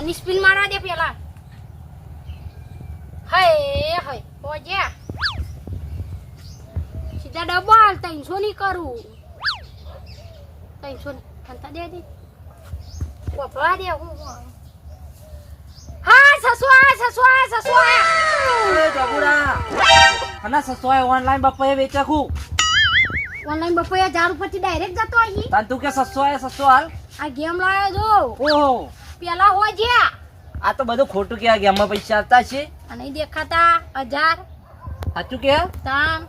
ઓની સ્પિન મારવા દે પેલા. હય હય પહોંચ્યા સીધા ડબલ ત્રણસો ની કરું. ત્રણસો ની ખંતા દે દે. વપરા દે હું હું. હા સસુ આ સસુ આ સસુ આ એ જબુડા. અને સસોય ઓનલાઈન બપ્પાએ વેચાખું ઓનલાઈન બપોરે હજાર ઉપરથી ડાયરેક્ટ જતો આહી તાન તું કે સસો આય હાલ? આ ગેમ લાયો જો. ઓહો. પેલા હો જ્યાં આ તો બધું ખોટું કે ગેમમાં પૈસા આવતા છે. અને દેખાતા. હજાર. સાચું કે? તામ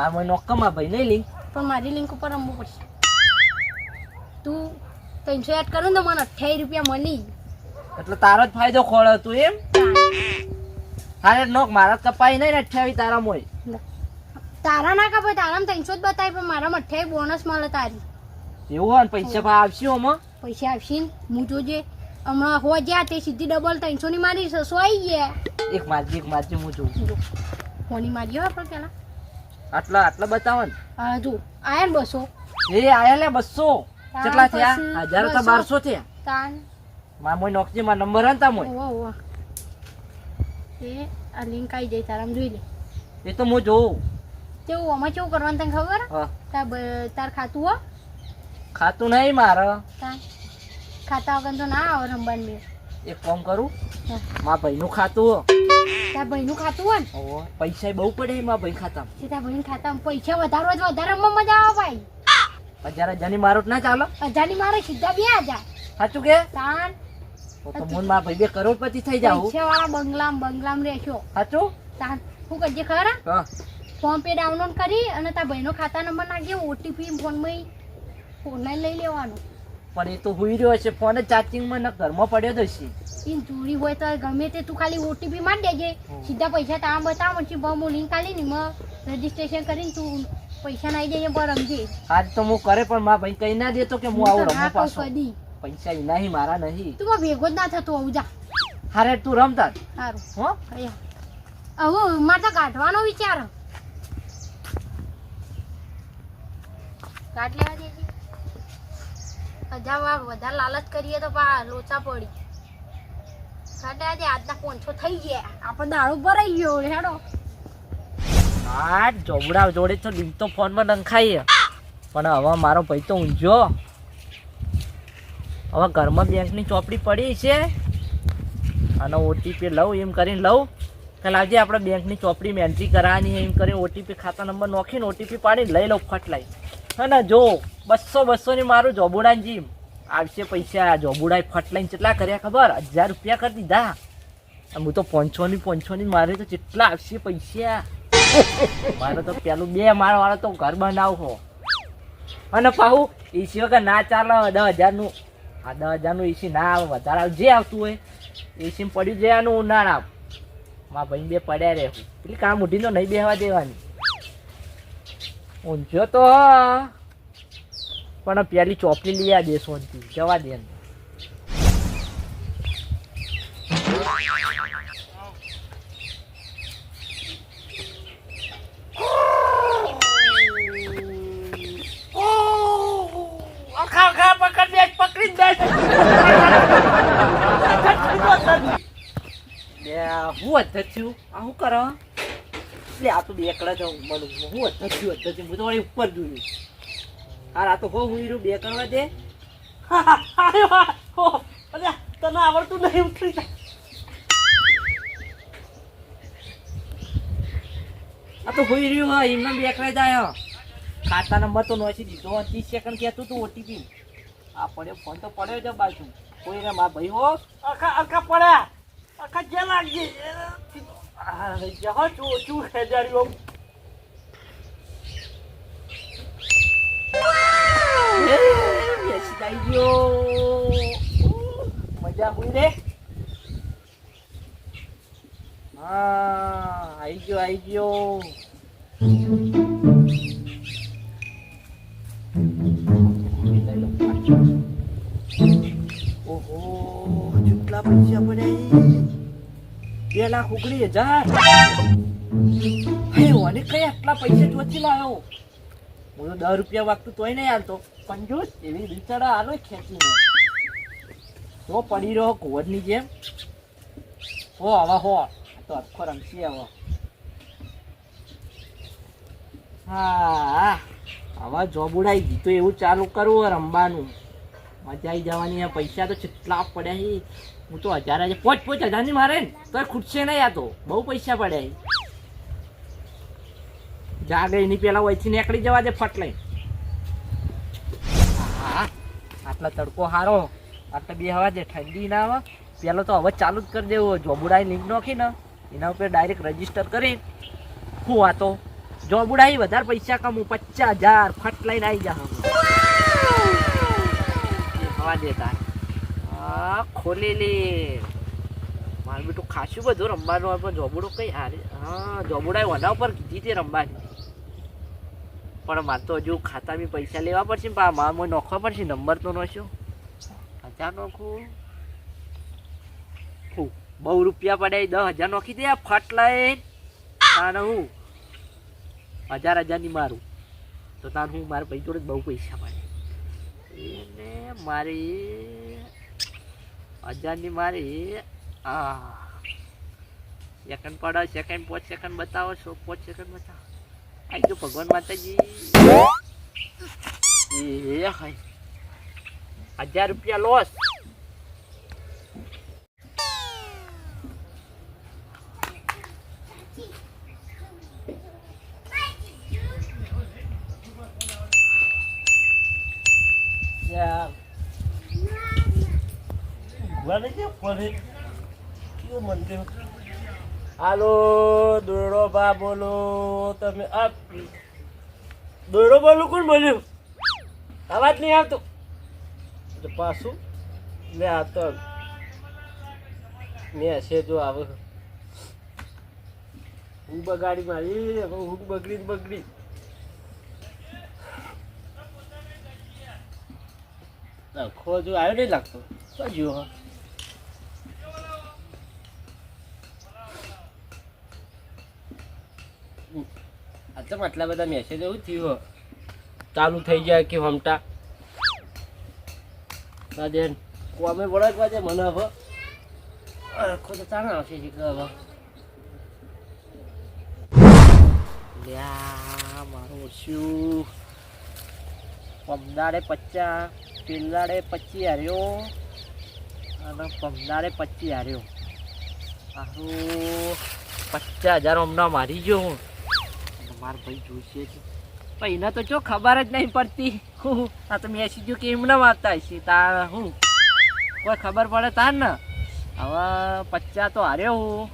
મારા મને આ ભાઈ નહીં લિંક પણ મારી લિંક ઉપર રમવું પડશે. તું ત્રણસો એડ કરું તો મને અઠ્યાવીસ રૂપિયા મળી. એટલે તારો જ ફાયદો ખોળ તું એમ? હારે નોક મારા કપાઈ નહીં ને અઠ્યાવી તારા મોય તારા ના કપાય તારા ત્રણસો જ બતાવી પણ મારા અઠ્યાવીસ બોનસ મળે તારી. એવું હોય પૈસા આવશે આમાં? પૈસા આવશે હું જોજે. હમણાં હો જ્યાં તે સીધી ડબલ ત્રણસો ની મારી સો આવી ગયા. એક મારજી એક મારજી હું જોઉં. ફોની મારી હો પણ પેલા. આટલા આટલા બતાવો ને. હા જો આયા ને બસો. એ આયા લે બસો. કેટલા થયા? હજાર તો બારસો થયા. તાન. મારા મોય નોકજી માં નંબર હતા મોય? ઓવા ઓવા એ આ લિંક આવી જાય તારામાં જોઈ લે. એ તો હું જોઉં. કેવું આમાં કેવું કરવાનું તને ખબર? તાર ખાતું હો? ખાતું નહીં મારે. તાર ખાતા વગર તો ના આવે રમવાનું મેં એક કામ કરું મા મારા ભાઈનું ખાતું હો. તાર ભાઈનું ખાતું હોય ને? પૈસા બહુ પડે મારા ભાઈ ખાતા તે ભાઈ ખાતામાં પૈસા વધારો જ વધારે મજા આવે ભાઈ. હજાર હજારની મારો ના ચાલો? હજારની મારે સીધા બે હજાર. સાચું કે? તાન. તો તો હું ભાઈ બે કરોડપતિ થઈ જાવ પૈસા વાળા બંગલામ બંગલામ રહેશો. સાચું? તાન શું કરજે ખરા હા. ફોન પે ડાઉનલોડ કરી અને તાર ભાઈનો ખાતા નંબર નાખજે ઓટીપી ફોનમાં ઓનલાઈન લઈ લેવાનું. પણ એ તો હુઈ રહ્યો છે. ફોન ચાર્જિંગમાં ને ઘરમાં પડ્યો તો છે. ઇન ચોરી હોય તો ગમે તે તું ખાલી ઓટીપી માં દેજે. સીધા પૈસા તારા બતાવ પછી બમ હું લિંક આલી ની રજીસ્ટ્રેશન કરીને તું પૈસા નાઈ જઈએ પર રમજે. આજ તો હું કરે પણ મારા ભાઈ કઈ ના દેતો કે હું આવું રમું પાછો. પૈસા એના હી મારા નહીં. તું ભેગો જ ના થતો આવું જા. હારે તું રમતા. સારું હો? હવે મારે તો કાઢવાનો વિચાર. કાઢ લેવા દેજે. વાર વધારે લાલચ કરીએ તો પા લોચા પડી. કાઢ આજે આજના પોંચો થઈ ગયા. આપણે દારૂ ભરાઈ ગયો હેડો. હા જોબડા જોડે તો લિંક તો ફોનમાં નંખાઈએ. પણ હવે મારો ભાઈ તો ઊંઝો હવે ઘરમાં બેંકની ચોપડી પડી છે. અને ઓટીપી લઉં, એમ કરીને લઉં. કાલે આજે આપણે બેંકની ચોપડી એન્ટ્રી કરાવવાની એમ કરીને ઓટીપી ખાતા નંબર નોખીને ઓટીપી પાડીને લઈ લઉં ફટ લઈ અને જો બસો બસોની મારું જોબુડાની જીમ આવશે પૈસા જોબુડાએ ફટ લઈને કેટલા કર્યા ખબર? હજાર રૂપિયા કરી દીધા. હું તો પાંચસોની પાંચસોની મારે તો કેટલા આવશે પૈસા? મારે તો પેલું બે મારા વાળો તો ઘર બનાવો અને પાહુ એસી વગર ના ચાલે દસ હજારનું, આ દસ હજારનું એસી ના આવે, વધારે જે આવતું હોય એસી પડ્યું જવાનું ઉનાળા મારા ભાઈ બે પડ્યા રહે. પેલી કામ ઉઠી તો નહીં બેહવા દેવાની. ઊંઝો તો હ. પણ પેલી ચોપડી લઈ આ દે સોનથી જવા દે એને. આખા આખા પકડ દે પકડી છું આ તો બેકડા જાઉં મને હું અધ્યક્ષ છું. હું તો વળી ઉપર જોયું હાર આ તો હો, હું હીરું બે કરવા દે. તને આવડતું નહીં ઉતરી જાય આ તો હોઈ રહ્યું હા એમને બેકડા જાય. ખાતા નંબર તો નોસી દીધો ત્રીસ સેકન્ડ કહેતું તું ઓટીપી આ પડ્યો ફોન તો પડ્યો છે બાજુ. કોઈ રે, મારા ભાઈ હો. આખા આખા પડ્યા. આખા જે લાગી મજા હોય રે હા આઈ ગયો આઈ ગયો બે લાખ ઓગણીસ હજાર. ઓને કઈ આટલા પૈસા ચોથી લાવ્યો હું તો દસ રૂપિયા વાગતું તોય નહીં હાલતો. કંજૂસ એવી બિચારા હાલો ખેંચીને તો પડી રહ્યો કુંવરની જેમ. હો, આવા હો. તો આખો રમશી આવો. હા હવે જોબ ઉડાઈ ગઈ તો એવું ચાલુ કરવું રમવાનું. મજા આવી જવાની. પૈસા તો કેટલા પડ્યા છે હું તો હજાર હજાર પોચ પોચ હજારની મારે ને તો ખૂટશે નહીં આ તો. બહુ પૈસા પડ્યા છે જાગે એની પેલા વયથી નીકળી જવા દે ફટ લઈ હા આટલા તડકો હારો. આટલો બે હવા દે ઠંડી ના આવે પેલો તો હવે ચાલુ જ કરી દેવો. જોબુડાઈ લિંક નાખી ને. એના ઉપર ડાયરેક્ટ રજિસ્ટર કરી. હું આ તો જોબુડાઈ વધારે પૈસા કમું પચાસ હજાર ફટ લઈને આવી જા. હવા દેતા હા ખોલી લે માર બેટું ખાસું બધું રમવાનું હોય, પણ જોબુડો કઈ હારે હા જોબુડાઈ વના ઉપર કીધી હતી રમવાની. પણ મારે તો હજુ ખાતા બી પૈસા લેવા પડશે ને માર મને નોખવા પડશે, નંબર તો નોશો હજાર નોખું. હું બહુ રૂપિયા પડે દસ હજાર નોખી દે ફટ લઈને. તાને હું? હજાર હજારની મારું. તો તાર હું, મારા ભાઈ જોડે બહુ પૈસા પડે એને મારી હજારની મારી. આ સેકન્ડ પડે સેકન્ડ પાંચ સેકન્ડ બતાવો છો પાંચ સેકન્ડ બતાવો. આઈ જો ભગવાન માતાજી. એ હજાર રૂપિયા લોસ યાર ભલે છે ફરે કયું મંદિર હાલો દોડો બા બોલો, તમે આપ દોડો બોલું, કોણ બોલ્યું? અવાજ નહીં આવતો. પાછું લે આ મેં હશે જો આવે. હું બગાડી મારી હું બગડી બગડી. આખો જો આવ્યો નહીં લાગતો. જો હા આ તો આટલા બધા મેસેજ એવું થયું ચાલુ થઈ જાય કે હમટા. રાજેન કોમે વળગવા છે મને હવે. આખો તો ચાણ આવશે છે હવે. લ્યા મારું ઓછું. પમદાડે પચ્ચા પેલાડે પચી હાર્યો. અને પમદાડે પચી હાર્યો. આરું પચાસ હજાર હમણાં મારી ગયો હું. મારો ભાઈ જોશે છે પણ તો જો ખબર જ નહીં પડતી. હું, આ તો મેસેજો કે એમને વાંચતા હશે. તાર હું? કોઈ ખબર પડે તાર ને? હવે પચ્ચા તો હારે હું.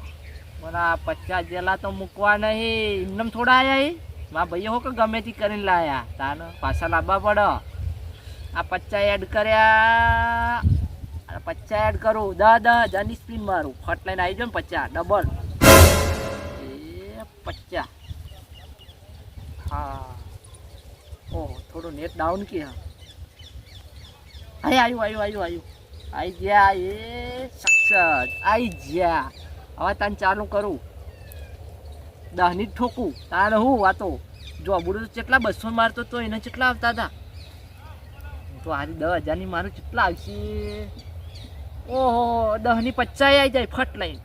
પણ આ પચ્ચા જેલા તો મૂકવા નહીં. એમને થોડા આવ્યા એ? મારા ભાઈએ હો કે ગમે તે કરીને લાયા. તાર પાછા લાવવા પડે. આ પચ્ચા એડ કર્યા. પચાસ એડ કરું. દા દસ હજારની સ્પીન મારું. ફટ લઈને આવી જાવ ને પચ્ચા. ડબલ એ પચાસ હા. ઓહો, થોડું નેટ ડાઉન હા. આય આવ્યું આવ્યું આવ્યું આવ્યું આઈ ગયા એ સક્સેસ. આઈ ગયા હવે તને ચાલુ કરું. દહની જ ઠોકું. તાને હું વાતો? જો બુડો કેટલા બસો મારતો તો એને કેટલા આવતા હતા? તો આજે દસ હજારની મારું કેટલા આવશે? ઓહો દહની પચાઈ આવી જાય, ફટ લઈને.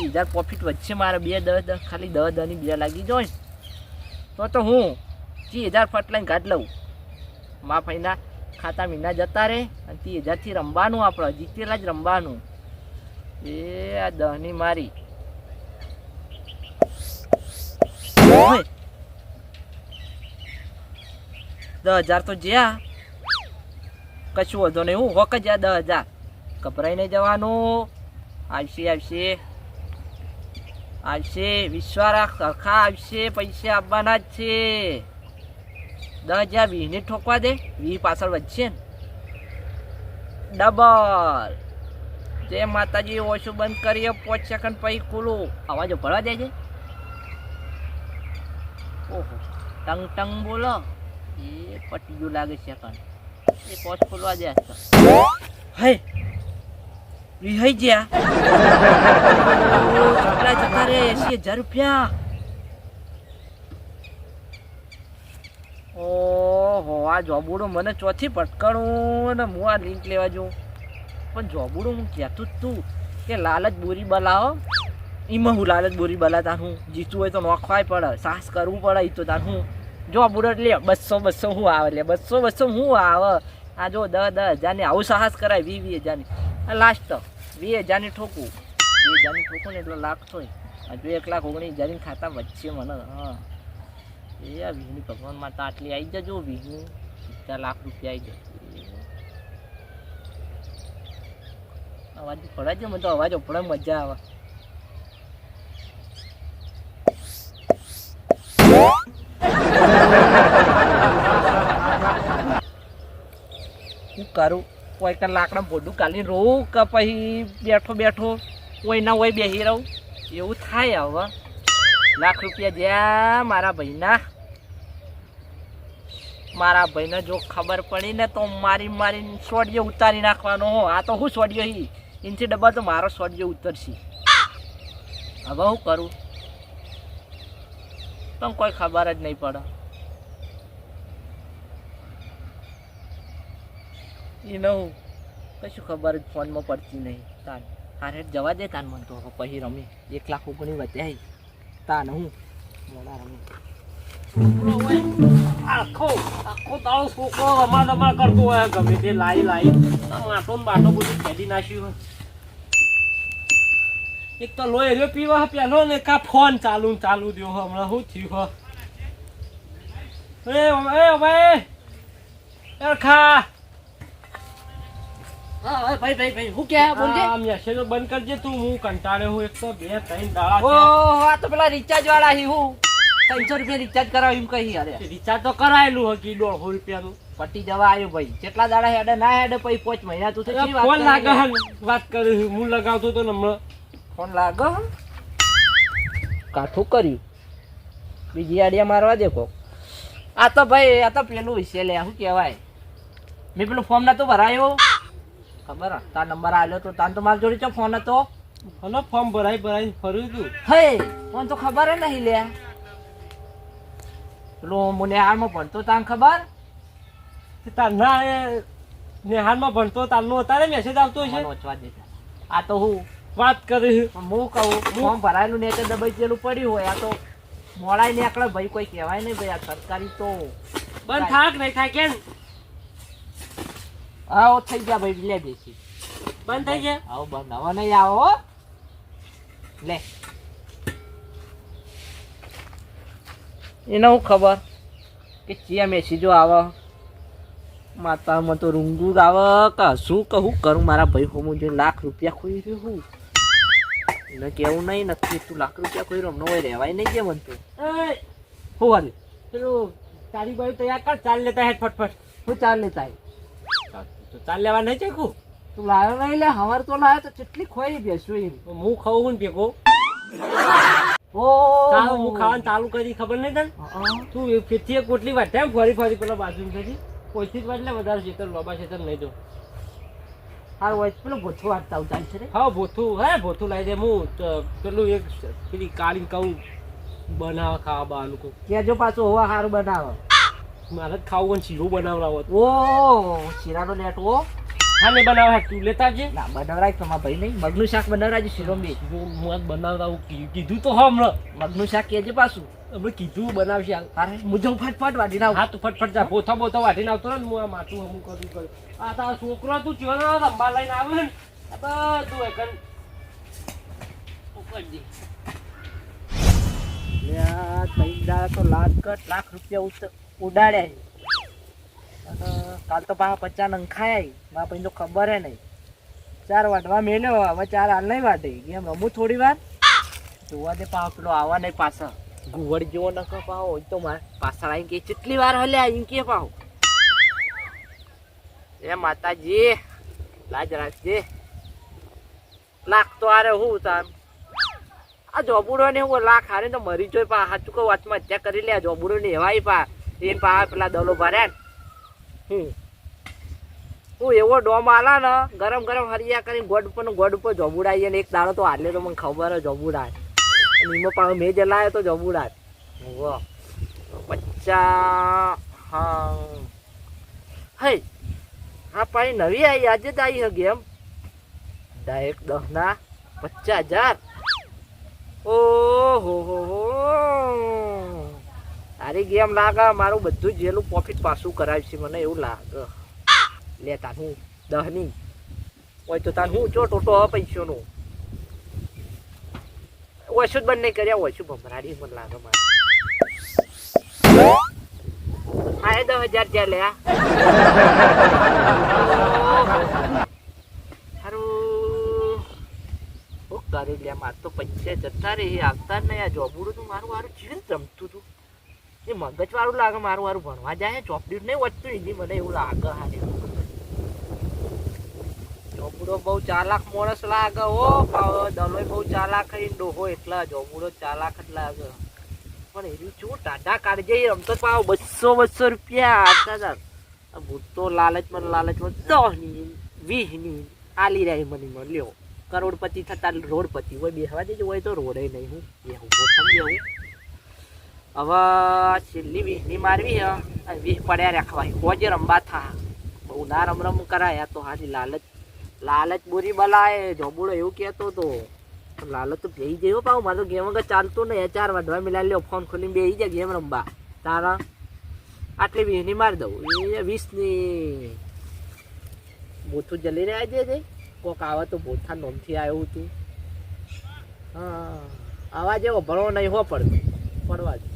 બીજા પ્રોફિટ વધશે મારે. બે દસ દસ ખાલી દસ દસની બે લાગી જાય તો તો હું ત્રીસ હજાર ફટ લઈને કાઢ લઉં. મા ભાઈના ખાતા મહિના જતા રહે અને ત્રીસ હજારથી રમવાનું આપણે જીતેલા જ રમવાનું. એ આ દહની મારી. દસ હજાર તો જ્યાં. કશું વધો નહીં, હું હોક જ આ દસ હજાર. ગભરાઈ જવાનું. આવશે આવશે. આવશે વિશ્વારા સરખા આવશે, પૈસા આપવાના જ છે. દસ હજાર વીસને ઠોકવા દે, વીસ પાછળ વધશે ને. ડબલ. જે માતાજી ઓછું બંધ કરીએ, પાંચ સેકન્ડ પછી ખુલ્લું. અવાજો ભરવા દે છે. ઓહો, ટંગ ટંગ બોલો. એ પટી લાગે સેકન્ડ. એ પોચ ખોલવા દે હે, રિહાઈ ગયા એસી હજાર રૂપિયા. ઓહો, આ જોબુડો મને ચોથી પટકાણું ને હું આ લિંક લેવા જઉં. પણ જોબુડું હું કહેતું જ તું કે લાલચ બોરી બલાવો. એમાં હું લાલચ બોરી બલાતા હું. જીતું હોય તો નોખવાય પડે, સાહસ કરવું પડે એ તો તાર હું. જોબુડો લે બસો બસો હું આવે લે બસો બસો હું આવે. આ જો દસ દસ હજારની આવું સાહસ કરાય, વી વી હજારની. લાસ્ટ વીસ હજારની ઠોકું. વીસ હજારની ઠોકું ને એટલે લાખ થોય હજુ એક લાખ ઓગણીસ હજારની ખાતા વચ્ચે મને, હા. એ વીહની ભગવાન માતા આટલી આવી જજો વીહની સીધા લાખ રૂપિયા આવી જશે. અવાજ પડાય છે, મને તો અવાજ પડે મજા આવે. શું કરું? કોઈ લાકડા બોડું કાઢીને રહું કે પછી બેઠો બેઠો? કોઈ ના હોય બેસી રહું? એવું થાય હવે. લાખ રૂપિયા જ્યાં મારા ભાઈના. મારા ભાઈને જો ખબર પડી ને તો મારી મારી સોડિયો ઉતારી નાખવાનો હો. આ તો હું સોડિયો હી? ઇનથી ડબ્બા તો મારો સોડિયો ઉતરશે. હવે હું કરું? પણ કોઈ ખબર જ નહીં પડે. એનો કશું ખબર જ ફોનમાં પડતી નહીં. તાન. હારે જવા દે તાન મન તો. પછી રમી. એક લાખ ઓગણી વધ્યા તાન હું? મોડા રમી. આખો આખો તારો છોકરો રમા રમા કરતો ગમે તે લાઈ લાઈ. માટો બાટો બધું ખેડી નાખ્યું એક તો લોહી રહ્યો પીવા પેલો ફોન ચાલુ ચાલુ દ્યો હમણાં શું થયું એ, ભાઈ. એ ખા. ભાઈ ભાઈ ભાઈ હું ક્યાં બોલજે આ મેસેજો બંધ કરજે તું હું કંટાળ્યો હું એક તો બે ત્રણ દાડા ઓહો આ તો પેલા રિચાર્જ વાળા હી હું. ત્રણસો રૂપિયા રિચાર્જ કરાવ એમ કહી અરે. રિચાર્જ તો કરાયેલું હકી દોઢસો રૂપિયાનું. પટી જવા આવ્યો ભાઈ. કેટલા દાડા હેડે ના હેડે પછી પાંચ મહિના તું ફોન લાગે વાત કરું હું લગાવતો તો હમણાં ફોન લાગો કાઠું કર્યું. બીજી આડિયા મારવા દે કોક. આ તો ભાઈ આ તો પેલું વિશે લે શું કહેવાય. મેં પેલું ફોર્મ નતો ભરાયો. ખબર હે? તાર નંબર આલ્યો તો તાન તો મારી જોડે ચો ફોન હતો? હલો ફોર્મ ભરાઈ ભરાઈ ફર્યું તું. હે ફોન તો ખબર હે નહીં લે. પેલો મને હાલમાં ભણતો તાન ખબર? તારના એ નેહાલમાં ભણતો તારનો તારે મેસેજ આવતો છે વાંચવા દે આ તો હું વાત કરી. હું કહું ફોર્મ ભરાયેલું ને એટલે દબાઈ ગયેલું પડ્યું હોય. આ તો મોડાઈ નીકળે ભાઈ કોઈ કહેવાય નહીં ભાઈ આ સરકારી તો બંધ થાક નહીં થાય કેમ? આવો થઈ ગયા ભાઈ લે દેસી બંધ થઈ ગયા? આવો બંધ. આવો નહીં આવો હો. લે. એને હું ખબર કે ચિયા મેસીજો આવે માતામાં તો રૂંગુર આવે કે શું કહું? કરું? મારા ભાઈ હોમું જો લાખ રૂપિયા ખોઈ રહ્યો હું. એને કેવું નહીં નથી તું લાખ રૂપિયા ખોઈ રહ્યો? હમણાં હોય રહેવાય નહીં કે મન તો. એ, હું હાલ? પેલું તારી બાજુ તૈયાર કર ચાલ લેતા હેડ ફટફટ. હું ચાલ લેતા તો ચાલ લેવા નહીં ચેકું તું લાવ્યો નહીં લે હવાર તો લાવ્યો તો કેટલી ખોઈ બેસું એમ. હું ખાવું ને ભેગો? હું ખાવાનું ચાલુ કરી ખબર નહીં તને? તું એ એક પોટલી વાટે એમ ફરી ફરી પેલા બાજુ પછી કોઈથી જ વાટલે વધારે શેતર લોબા શેતર નહીં જો હારું હોય પેલું ભોથું વાટતા આવું ચાલશે રે. હા ભોથું હે ભોથું લાવી દે હું. પેલું એક પેલી કાળી કહું બનાવે ખાવા બાનું કહું કેજો પાછું હોવા સારું બનાવો. મારે ખાવું અને શીરો બનાવડાવો. ઓ શીરાનો લેટવો હા. ને બનાવે તું લેતા જે. ના બનાવરાય તમારા ભાઈ નહીં. મગનું શાક બનાવરાજુ શીરો બી. હું બનાવડાવું. કીધું તો હા હમણાં. મગનું શાક કેજે પાછું. અમે કીધું બનાવશે. અરે મુજો ફટફટ વાટી નાવ હા તું ફટફટ જા. પોથા બોથા વાટી આવતો ને હું આ માટું હમું કરું કરું. આ તારો છોકરો તું ચો ને રંબા લઈને આવે ને. આ બધું એકન ઉપડી દે. તૈયાર તો લાખ કટ લાખ રૂપિયા ઉત- ઉડાડ્યા અને કાલ તો પાછા પચાસ નંખાયા મારા ભાઈ તો ખબર હે નહીં. ચાર વાટવા મેલ્યો, હવે ચાર હાલ નહીં વાટે. એમ રમું થોડી વાર. જોવા દે પાછો પેલો આવા નહીં પાછા. ગુવડ જેવો ન કહો પાહો તો મારે પાછળ આવીને કે કેટલી વાર હલ્યા એમ કે પાહો એ માતાજી, લાજ રાખજે. લાખ તો આરે હું તાર. આ જોબુડો ને હું લાખ હારે તો મરી જોઈ પા હાચું કહું આત્મહત્યા કરી લે જોબુડો ને એવાય પા એને પા પેલા દલો ભર્યા ને. હમ. હું એવો ડોમ આલા ને ગરમ ગરમ હરિયા કરીને ગોડ ઉપર ને ગોડ ઉપર જોબુડાઈએ ને એક દાડો તો હાલે તો મને ખબર હે જોબુડા અને એમાં પાછો મેં જલાયો તો જોબુડા વાહ પચ્ચા હા હે હા પાણી નવી આવી આજે જ આવી હગી એમ. ડાયરેક્ટ દસ ના પચાસ હજાર. ઓહો હો હો. તારી ગેમ લાગે, મારું બધું જેલું પ્રોફિટ પાછું કરાવ્યું છે, મને એવું લાગે. લે તાર હું દહની. હોય તો તાર હું ચો ટોટો હવે પૈસોનો? ઓછું જ બંધ નહીં કર્યા ઓછું ભમરાડી મને લાગે મારે. હા, એ દસ હજાર જ્યાં લે કરી લે માર તો પૈસા જતા રે આવતા નહીં આ જોબુડું તું, મારું મારું જીવન રમતું હતું એ મગજ વાળું લાગે મારું વારું ભણવા જાય ચોપડી નહીં વધતું એની મને એવું લાગે હારે. ચોપડો બહુ ચાલાક માણસ લાગે હો, પાવ- દલોય બહુ ચાલાક ડોહો એટલા, જોબુડો ચાલાક જ લાગે. પણ એવી શું ટાટા કાઢજે રમતો પાવ બસો બસો રૂપિયા આવતા હતા. ભૂતો તો લાલચમાં દસની વીસની આલી રહી મને મળ્યો કરોડપતિ થતા, રોડપતિ હોય બેસવા દેજો, હોય તો રોડે નહીં હું, બેહું, ગોઠમ બેહું. હવે છેલ્લી વીસની મારવી હે. વીસ પડ્યા રાખવા હોજે રમવા થા. બહુ ના રમ રમ કરાયા તો હારી લાલચ લાલચ બોરી બલાય. જોબુડો એવું કહેતો હતો લાલચ તો ભેઈ જયો પાવ મારો ગેમ વગર ચાલતો નહીં. ચાર વાઢવા મિલા લ્યો. ફોન ખોલીને બેહી જાય ગેમ રમવા. તારા આટલી વીસની મારી દઉં. એ વીસની બોથું જલીને રહ્યા છે. કોક આવે તો બોથા નોમથી આવ્યું હતું હા. આવા જેવો ભણવો નહીં હો પડતો. પડવા દે.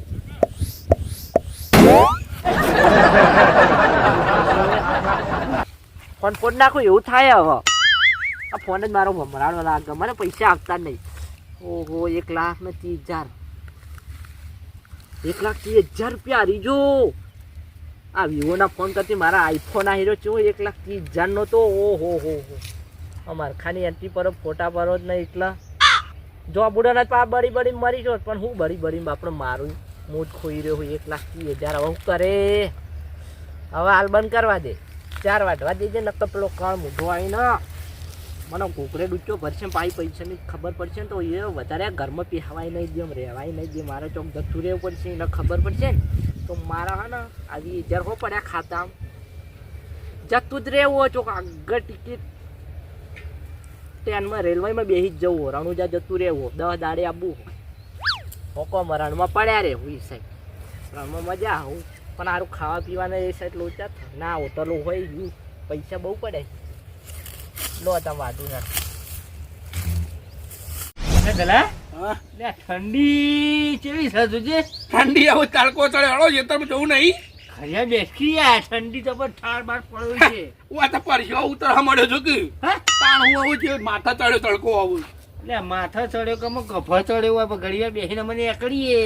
ફોન ફોન નાખું એવું થાય હવે? આ ફોન જ મારો ભમરાડો લાગે મને પૈસા આપતા નહીં. ઓહો, એક લાખ ને ત્રીસ હજાર. એક લાખ ત્રીસ હજાર રૂપિયા રીજો આ વિવોના ફોન કરતી મારા આઈફોન આ હીરો ચો એક લાખ ત્રીસ હજારનો તો? ઓહો, હો હો. અમાર ખાની એન્ટ્રી પર ફોટા પર જ નહીં એટલા. જો બુડાના પા બળી બળી મરી જો પણ હું બળી બળી આપણે મારું. મૂડ ખોઈ રહ્યો હોય, એક લાખ ત્રીસ હજાર હવે કરે. હવે હાલ બંધ કરવા દે. ચાર વાટવા દેજે, નકર પેલો કણ મૂઢો આવીને મને કુકડે ડૂચો ભરશે પાઈ પૈસાની ખબર પડશે ને તો એ વધારે ઘરમાં પીહવાય નહીં દેમ રહેવાય નહીં દે. મારે ચોક જતું રહેવું પડશે, એને ખબર પડશે ને. તો મારા હા ને, આવી હજાર હો પડ્યા ખાતા જતું જ રહેવું ચોક આગળ ટિકિટ. ટ્રેનમાં, રેલવેમાં બેસી જ જવું રણુજા જતું રહેવું. દસ દાડે આવવું હોકો રણમાં પડ્યા રે હું સાહેબ. રણમાં મજા આવું. પણ સારું ખાવા પીવાના એ સાઈડ લોચા. ના હોટલો હોય યુ પૈસા બહુ પડે. લો તમે વાંધો ના. હા. ઠંડી કેવી છે તુજે ઠંડી આવો તડકો ચડે. હળો ખેતરમાં જવું નહીં. ખર્યા બેસી યાર ઠંડી તો પણ ઠાર બાર પડ્યો છે. હું આ તો પરસ્યો ઉતરવા મળ્યો છું કે. હા? તાણ હું આવું છે માથા ચડ્યો તડકો આવું એટલે માથા ચડ્યો કે અમે ગભા ચડ્યો હોય ઘડીવાર બેસીને મને એકડીએ.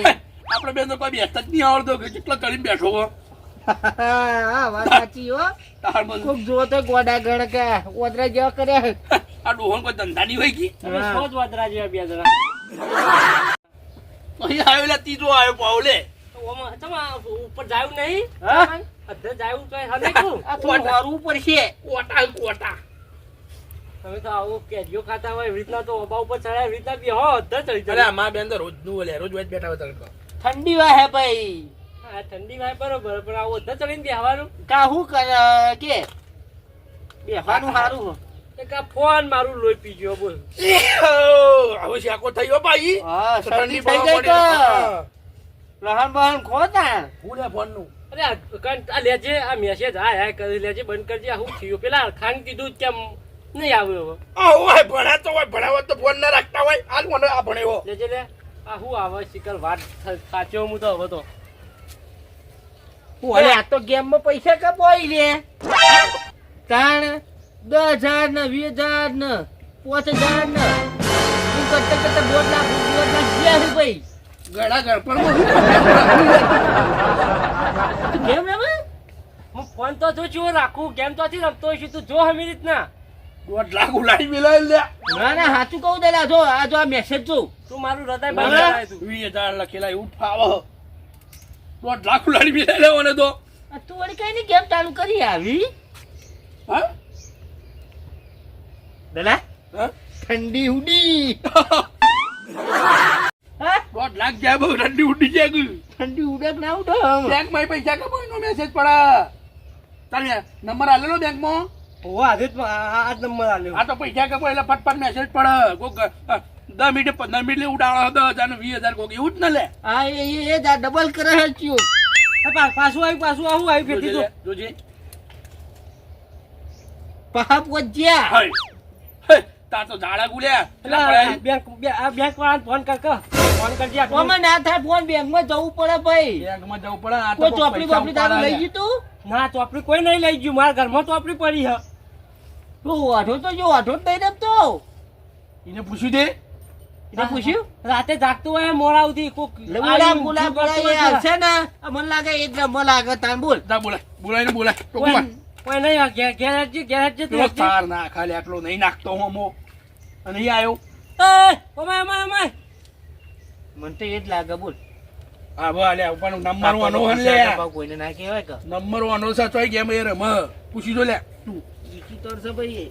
આપણે બેન તો કોઈ બેસતા જ નહીં આવડતો કે કેટલા ચડીને બેઠો હો. હા વાત સાચી હો. તાર મને કોક જો તો ગોડા ગણ કે ઓદરા જેવા કર્યા આ ડોહન કોઈ ધંધા નહીં હોય કી? તમે. સો જ વાદરા જેવા બે જણા? અહીં આવેલા ત્રીજો આવ્યો પાવલે ઉપર જાયું નહીં? હા? અધર જાયું વારવું પડશે કોટા કોટા. તમે તો આવું કેરીઓ ખાતા હોય એવી રીતના તો ઓબા ઉપર ચડાય એવી રીતના અધર ચડી અરે જાય બેન તો રોજનું ઓલે રોજ રોજ બેઠા હોય તડકો. ઠંડી વાય હે ભાઈ. હા ઠંડી માં બરોબર પણ આવું અધર ચડીને બેહવાનું? કા હું કે બેહવાનું સારું હો. ફોન મારું લોહી પી ગયો બોલ. હવે શાકો થયો ભાઈ. હા ઠંડી થઈ ગઈ તો. ખોતા હું. ફોનનું અરે આ આ લેજે આ મેસેજ હાય હાય કરી લેજે બંધ કરજે. હું થયું પેલા ખાન કીધું જ કેમ નહીં આવ્યો હોય ભણાતો હોય ભણાવો તો ફોન ના રાખતા હોય. હાલ મને આ ભણેવો લેજે લે આ હું આવે શિકર વાત સાચો હું તો હવે તો. અરે આ તો ગેમમાં પૈસા કપાઈ લે. તાણ દસ હજાર ને વીસ હજાર ને પાંચ હજાર ને. હું કરતા કરતા દોઢ લાખ દોઢ લાખ ગયા છે ભાઈ. ગળા ગળપણ ગેમ રમે? હું ફોન તો જો રાખું. ગેમ તો થી રમતો હોય તું જો હમી રીતના. દોઢ લાખ ઉલાડી મેલા લે ના ના સાચું કહું દેલા જો આ જો આ મેસેજ જો. તું મારું હૃદય. બંધ તું. વીસ હજાર લખેલા એવું ફાવો દોઢ લાખ ઉલાડી લે મને તો. તું વળી કઈ ની ગેમ ચાલુ કરી આવી. હા? દેલા હા? ઠંડી ઉડી હા? દોઢ લાખ જાય બહુ ઠંડી ઉડી જાય ગયું ઠંડી ઉડક ના ઉડો બેંકમાં પૈસા કમાઈ નો મેસેજ પડા. તારે નંબર આલેલો બેંકમાં? ઓ આજે જ આ આ જ નંબર આલ્યો. આ તો પૈસા કપો એટલે ફટફટ મેસેજ પડે. કોક દસ મિનિટ પંદર મિનિટ ઉડાડો દસ હજાર વીસ હજાર કોક એવું જ ને લે. આ એ એ- એ જ આ ડબલ કરે છે ચિયો પાછું આવ્યું પાછું આવું આવ્યું ફેરથી તો જોજે. ઝાડા ગુલ્યા. એટલે બેંક આ બેંક ફોન કર કર. ફોન કરજે ઓમાં ના થાય ફોન બેંકમાં જવું પડે ભાઈ. બેંકમાં જવું પડે. આ તો ચોપડી બોપડી તારું લઈ ગયું તું? ના ચોપડી કોઈ નહીં લઈ ગયું. મારા ઘરમાં ચોપડી પડી હે. તું તો જો નહીં રમતો એને પૂછ્યું દે એને પૂછ્યું? રાતે જાગતું હોય મોડા કોક તો. છે ને. મને લાગે એ મને લાગે તાન બોલ. જા બોલાય બોલાય ને બોલાય તો કોઈ કોઈ નહીં તું તાર ના ખાલી આટલો નાખતો હું અને અહીં આવ્યો એ, ઓમાય, ઓમાય, ઓમાય. મને તો એ જ લાગે બોલ. હા ભલે પણ નંબર વાનો હન લે. કોઈને ના કહેવાય કે. નંબર વાનો સાચવાઈ ગેમ એ રમ. પૂછી જો લે તું. તોર છે ભાઈ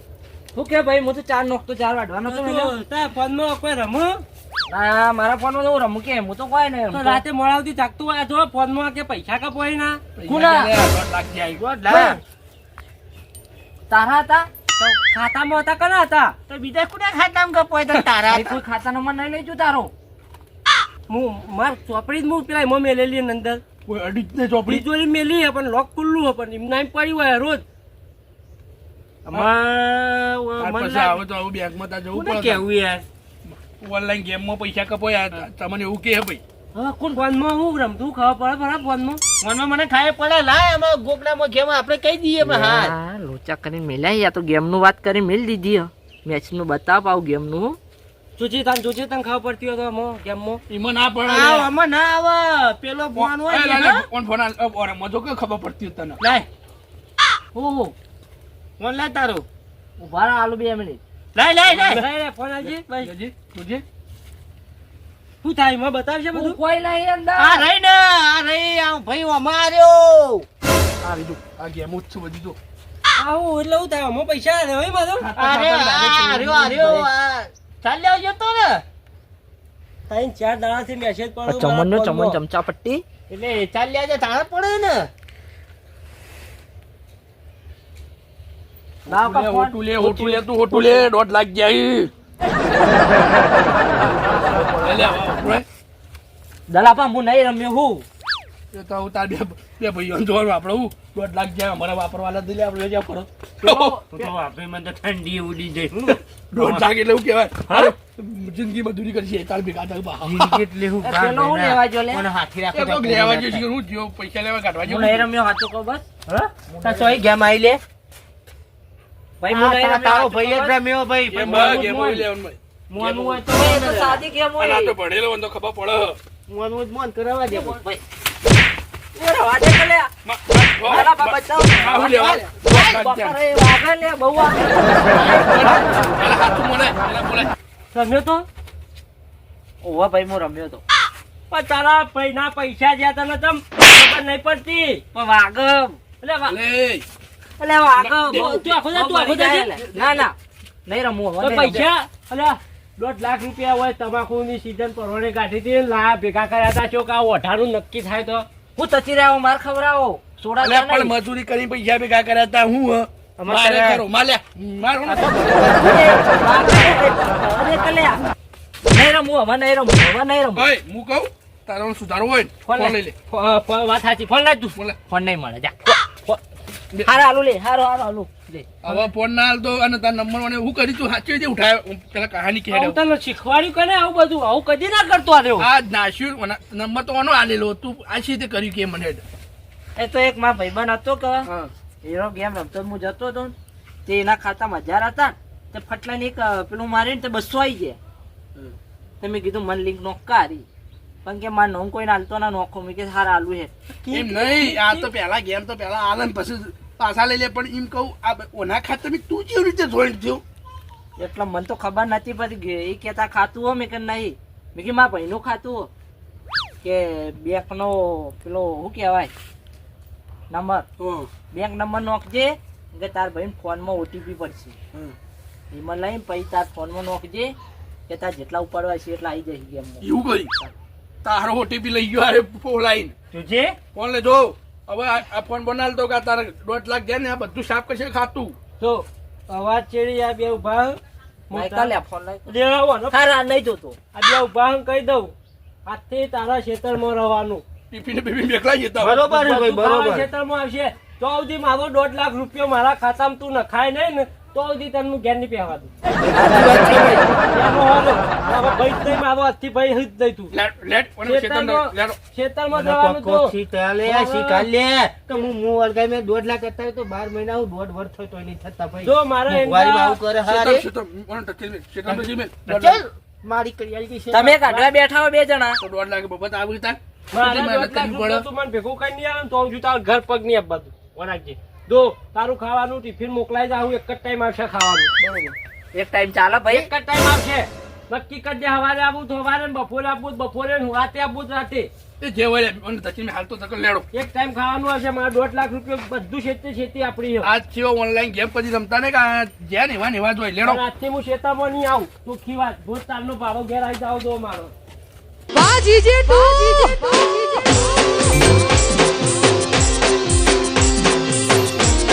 શું કે ભાઈ હું તો ચાર નોખતો ચાર વાઢવાનો છું તારા ફોનમાં કોઈ રમો? ના મારા ફોનમાં રમું કે હું તો કોઈ નહીં રાતે મળાવતી જાગતું હોય જો ફોનમાં કે પૈસા કપાય ના. લાખ. તારા હતા? ખાતામાં હતા કના હતા? તો બીજા કુના ખાતામાં કપાય તો તારા કોઈ ખાતા નંબર નહીં લઈ જુ તારો. હું માર ચોપડી જ હું પેલા એમાં મેલેલી અંદર. કોઈ અડીજ ને ચોપડી? જોઈ મેલી હે પણ લોક ખુલ્લું હે પણ એમ પડ્યું પડી હોય રોજ. યાર? ઓનલાઈન ગેમમાં પૈસા કપાય તમને એવું કે ભાઈ. હા કોણ ફોનમાં? હું રમતું? ખબર પડે ફોનમાં? મનમાં મને ખાય પડે. લાય આમાં ગોકડામાં ગેમ આપણે કહી દઈએ અમે હા હા લોચા કરીને મેલ્યા યા તો ગેમનું વાત કરી મેલ દીધી મેચનું બતાવ પાવ ગેમનું. જોજે તન જોજે તન ખબર પડતી હોય તો આમાં ગેમમાં. એમાં ના પડે આવ આમાં ના આવે. પેલો ફોન હોય? ફોન. ઓરે, મજો કે ખબર પડતી હોય તને? લાય. ઓહો. ફોન લે તારો. ઊભા રહો આલુ બે મિનિટ. લઈ લઈ લઈ લે, ફોન આવજે ભાઈ. જોજે. શું થાય એમાં બતાવશે બધું? કોઈ નહીં અંદર. આ રહી ને આ રહી આ ભાઈ અમાર્યો. આ લીધું આ ગેમ જ છે બધી તો આવું એટલે હું થાય આમાં પૈસા આવે હોય માધવ અરે આ રહ્યો આ રહ્યો આ ચાલ્યો આવજો તો ને. ત્રણ ચાર દાડાથી મેસેજ પડ્યો ચમન નો ચમન ચમચા પટ્ટી એટલે ચાલ્યા છે તાણે પડે ને. લાવ કા લે, લે હોટું લે તું હોટું લે દોઢ લાખ જાય લે, લે, આવા, ઊભો રહે. દલાપા હું નહીં રમ્યો હું. એ તો હું તાર બે બે ભાઈઓ જોવાનું આપણે હું? દોઢ લાખ જાય અમારા વાપરવાના દિલે આપણે જ્યાં કરો તો તો આપણે મને ઠંડી ઉડી જાય. હું? દોઢ લાખ એટલે એવું કહેવાય. જિંદગીમાં દૂરી કરશે તાર ભેગા થાય બા. એટલે હું પેલો હું લેવા જો લે? મને હાથી રાખો લેવા જેવું છે, હું? જેવો પૈસા લેવા કાઢવા જો નહીં રમ્યો સાચું કહું બસ. તાર સોય ગેમ આઈ લે. ભાઈ મને તારો ભાઈ જ રમ્યો ભાઈ. મોનું હોય તો સાદી અને હોય. આ તો ભણેલો તો ખબર પડે. મોનું જ મોન કરાવવા દે ભાઈ. રમ્યો તો? ઓવા ભાઈ હું રમ્યો તો. પણ તારા ભાઈ પૈસા જ્યાં તને તમ ખબર નહીં પડતી. પણ વાગમ. એટલે વા- લે, તું- તું આખો તું આખો ના ના. નહીં રમવું હવે તો નહીં રમવું. પૈસા અલ્યા દોઢ લાખ રૂપિયા હોય તમાકુની સીઝન પરવાને કાઢી હતી લા ભેગા કર્યા હતા ચોક કે આ ઓઢાનું નક્કી થાય તો. હું તચી રહ્યો માર ખવડાવો. સોડા પણ મજૂરી કરી પૈસા ભેગા કર્યા તા હું મારે કરો માલ્યા મારું ને. અરે કલ્યા નહીં રમવું હવે નહીં રમવું હવે નહીં રમવું. ઓય, હું કહું? તારો સુધારો હોય ફોન લઈ લે. વાત સાચી ફોન લાજ તું. ફોન ફોન નહીં મળે જા. હારો હાલો લે. હારો હારો હાલો. લે. હવે ફોન ના હાલતો અને તાર નંબર મને હું કરી તું સાચી રીતે ઉઠાયો. પેલા કહાની કહે તને શીખવાડ્યું કે ને આવું બધું? આવું કદી ના કરતો આ રહ્યો. આ નાશ્યું નંબર તો આનો આલેલો. તું આ રીતે કર્યું કે મને? એ તો એક માં ભાઈબંધ હતો કે. હા. એનો ગેમ રમતો હું જતો હતો ને, તે એના ખાતામાં હજાર હતા તે ફટલાને એક પેલું મારીને તે બસો આવી ગયા. તમે કીધું મન લિંક નોખા હારી? પણ કે મારે નોમ કોઈ હાલતો ના નોખો મેં કે હાર આલુ હે એમ નહીં આ તો પેલા ગેમ તો પેલા આલે ને પછી પાછા લઈ લે પણ એમ કહું આ ઓના ખાતે મેં તું કેવી રીતે જોઈન્ટ થયો? એટલે મને તો ખબર નથી પછી એ કહેતા ખાતું હો? મેં કે નહીં. મેં કે મારા ભાઈનું ખાતું હો. કે બેંકનો પેલો શું કહેવાય? નંબર. બેંક નંબર નોખજે કે તાર ભાઈ ફોનમાં ઓટીપી પડશે. એમાં લઈને પછી તાર ફોનમાં નોખજે કે તાર જેટલા ઉપાડવા છે એટલા આવી જશે ગેમ એવું કરી તારો ઓટીપી લઈ ગયો અરે ફોલાઈને જોજે. ફોન લેજો. હવે આ ફોન બનાલ તો કે તારે દોઢ લાખ ગયા ને આ બધું સાફ કરશે ખાતું. તો અવાજ ચેડી આ બે ઊભા માઈકા લે ફોન નહીં જોતો. આ બે ઊભા કહી દઉં. આજથી તારા ખેતરમાં રહેવાનું. ટિફિન બિફિન મેકલાઈ જતા બરોબર. બરોબર ખેતરમાં આવશે તો સુધી મારો દોઢ લાખ રૂપિયા મારા ખાતામાં તું નખાય નહીં ને. તો સુધી તને હું ઘેર નહીં પહેવા દઉં દોઢ લાખ તો બાર મહિના હું દોઢ વર્ષ થયો નહીં થતા ભાઈ. જો મારા મારી તમે કાઢવા બેઠા હો બે જણા. તો દોઢ લાખ બબત આવી તા ભેગું કઈ નહીં આવે તો હું તારું ઘર પગ નહીં આપવાનું વરાગજે જો તારું ખાવાનું ટિફિન મોકલાઈ જાવ એક જ ટાઈમ આવશે ખાવાનું. બરોબર. એક ટાઈમ ચાલે ભાઈ. એક જ ટાઈમ આવશે. નક્કી કરજે દે સવારે આવું તો સવારે બપોરે આપવું બપોરે ને રાતે આપવું તો રાતે. એ જે હોય મને ટચેલ હાલતો હાલ તો તક લેડો. એક ટાઈમ ખાવાનું હશે મારા દોઢ લાખ રૂપિયા બધું શેતી શેતી આપણી છે. આજ જેવો ઓનલાઈન ગેમ પછી રમતા ને જ્યાં ને એવા ને એવા જ હોય લેડો. આજથી હું શેતામાં નહીં આવું. તો ખીવાત ભૂત તારનો ભાડો ઘેર આવી જાવ દો મારો. વાહ જીજે તું.